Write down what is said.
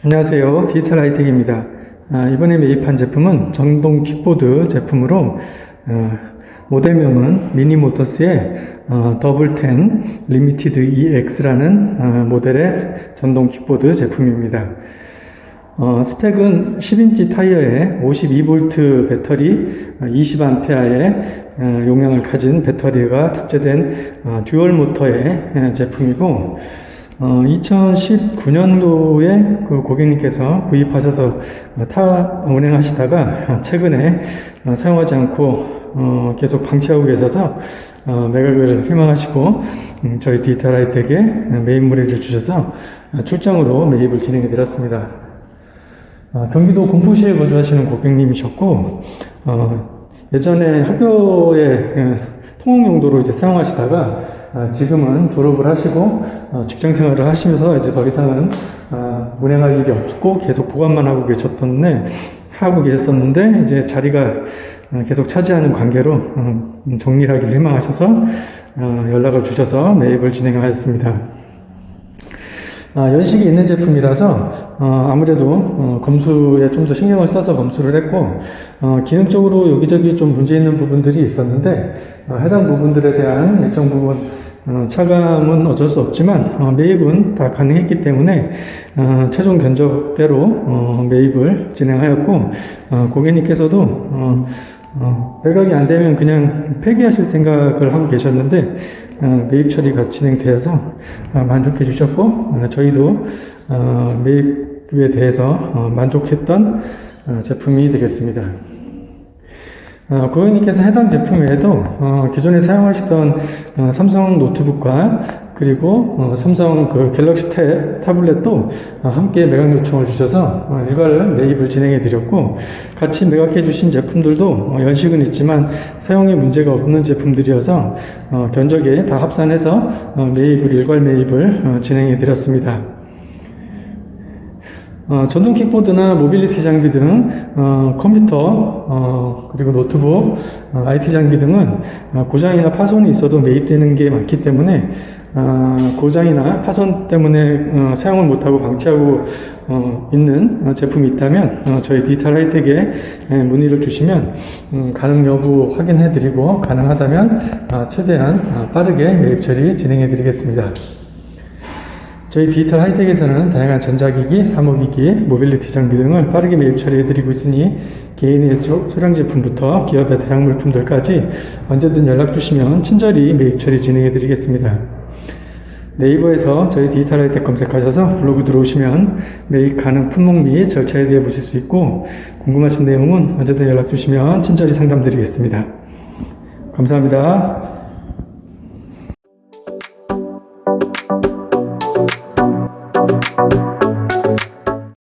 안녕하세요. 디지털 하이텍입니다. 아, 이번에 매입한 제품은 전동 킥보드 제품으로 어, 모델명은 미니모터스의 어, 더블텐 리미티드 EX라는 어, 모델의 전동 킥보드 제품입니다. 어, 스펙은 10인치 타이어에 52V 배터리 20A의 어, 용량을 가진 배터리가 탑재된 어, 듀얼 모터의 어, 제품이고 어, 2019년도에 그 고객님께서 구입하셔서 어, 타 운행하시다가 최근에 어, 사용하지 않고 어, 계속 방치하고 계셔서 어, 매각을 희망하시고 음, 저희 디지털 하이텍에 매입 문의를 주셔서 어, 출장으로 매입을 진행해 드렸습니다. 어, 경기도 공포시에 거주하시는 고객님이셨고, 어, 예전에 학교에 예, 통학 용도로 이제 사용하시다가, 아, 지금은 졸업을 하시고, 어, 직장 생활을 하시면서 이제 더 이상은, 아, 운행할 일이 없고, 계속 보관만 하고 계셨던데, 하고 계셨었는데, 이제 자리가 어, 계속 차지하는 관계로, 어, 음, 정리를 하기를 희망하셔서, 어, 연락을 주셔서 매입을 진행하였습니다. 아, 연식이 있는 제품이라서 어, 아무래도 어, 검수에 좀 더 신경을 써서 검수를 했고 어, 기능적으로 여기저기 좀 문제 있는 부분들이 있었는데 어, 해당 부분들에 대한 일정 부분 어, 차감은 어쩔 수 없지만 어, 매입은 다 가능했기 때문에 어, 최종 견적대로 어, 매입을 진행하였고 어, 고객님께서도 어, 어, 매각이 안 되면 그냥 폐기하실 생각을 하고 계셨는데 어, 매입 처리가 진행되어서 어, 만족해 주셨고 어, 저희도 어, 매입에 대해서 어, 만족했던 어, 제품이 되겠습니다. 어, 고객님께서 해당 제품 외에도 어, 기존에 사용하시던 어, 삼성 노트북과 그리고 어, 삼성 그 갤럭시 탭 타블렛도 어, 함께 매각 요청을 주셔서 어, 일괄 매입을 진행해 드렸고 같이 매각해 주신 제품들도 어, 연식은 있지만 사용에 문제가 없는 제품들이어서 어, 견적에 다 합산해서 어, 매입을 일괄 매입을 어, 진행해 드렸습니다. 어, 전동 킥보드나 모빌리티 장비 등 어, 컴퓨터 어, 그리고 노트북, 어, IT 장비 등은 어, 고장이나 파손이 있어도 매입되는 게 많기 때문에 어, 고장이나 파손 때문에 어, 사용을 못하고 방치하고 어, 있는 어, 제품이 있다면 어, 저희 디지털 하이텍에 예, 문의를 주시면 음, 가능 여부 확인해드리고 가능하다면 어, 최대한 어, 빠르게 매입 처리 진행해드리겠습니다. 저희 디지털 하이텍에서는 다양한 전자기기, 사무기기, 모빌리티 장비 등을 빠르게 매입 처리해드리고 있으니 개인의 소- 소량 제품부터 기업의 대량 물품들까지 언제든 연락 주시면 친절히 매입 처리 진행해드리겠습니다. 네이버에서 저희 디지털 하이텍 검색하셔서 블로그 들어오시면 매입 가능 품목 및 절차에 대해 보실 수 있고 궁금하신 내용은 언제든 연락 주시면 친절히 상담드리겠습니다. 감사합니다.